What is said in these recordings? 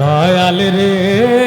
দয়াল রে।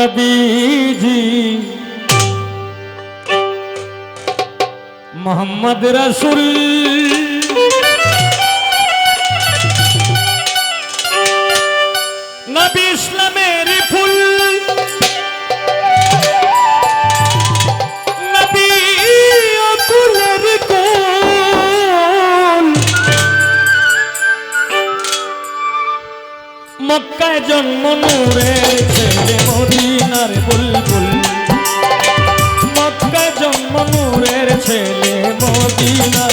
নবীজি। মোহাম্মদ রসুল। জন্ম নূরে ছেলে মদিনার বুলবুল। মক্কা জন্ম নূরের ছেলে মদিনা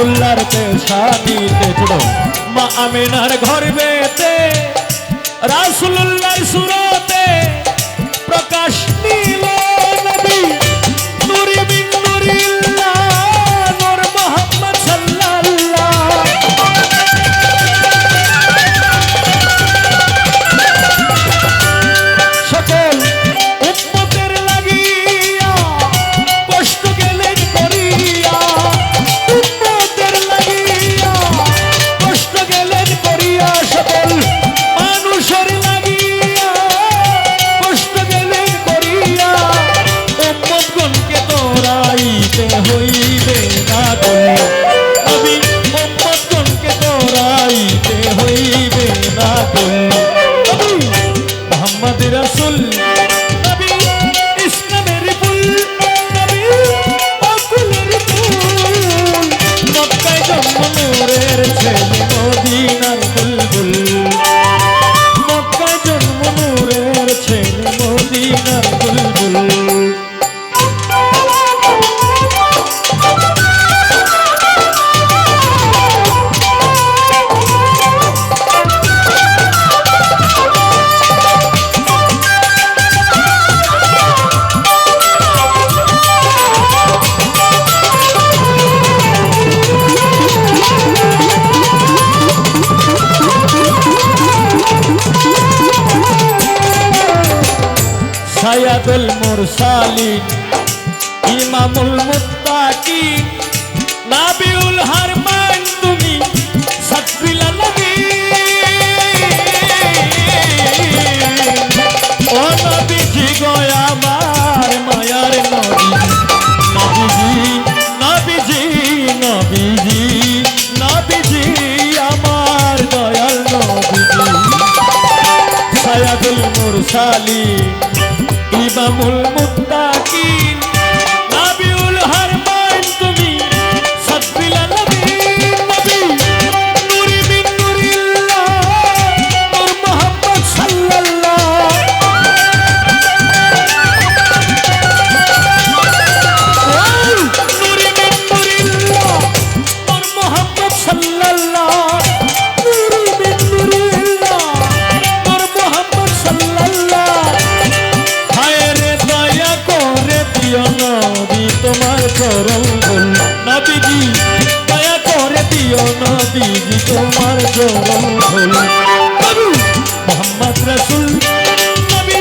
আবদুল্লার পেশানিতে ছোট মা আমিনার ঘর বেতে রাসুল্লার সুরতে প্রকাশ নীল। সাইয়াদুল মুরসালিন, ইমামুল মুত্তাকি, নাবিউল হারমান, তুমি সাতবিল নবী। ও নবী জি গয়া আমার মায়ার নবী আমার দয়াল নবীজি। সায়াদুল মুরসালিন ইমামুল মুত্তাকি মোহাম্মদ রসুল নবী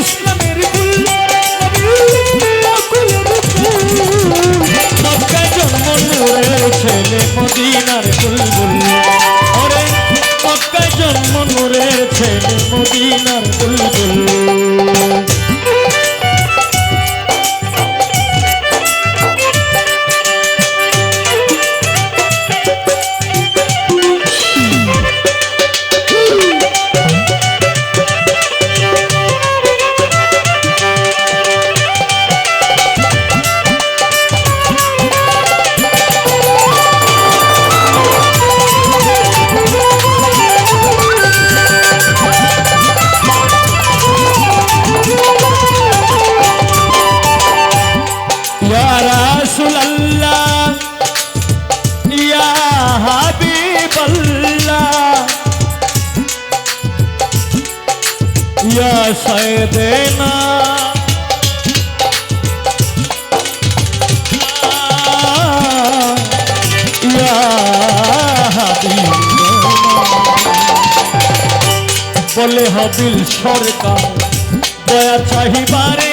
ইসলামের কুল মক্কা জন্ম নূরের ছেলে মদিনার বুলবুল। ওরে হৃদয় দে না। বলে হবিল সরকার দয়া চাহিবারে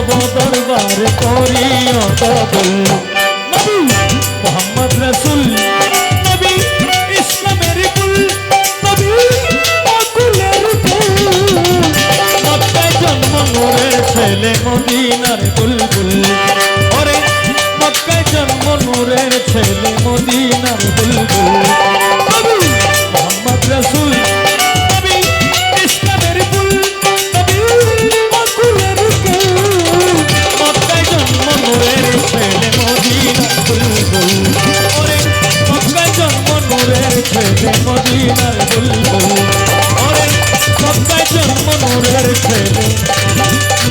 তব দরবার করিও তবল ফেলে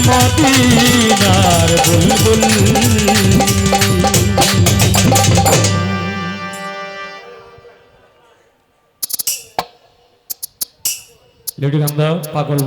মদিনার বুলবুল। লেডি রামদা পাগল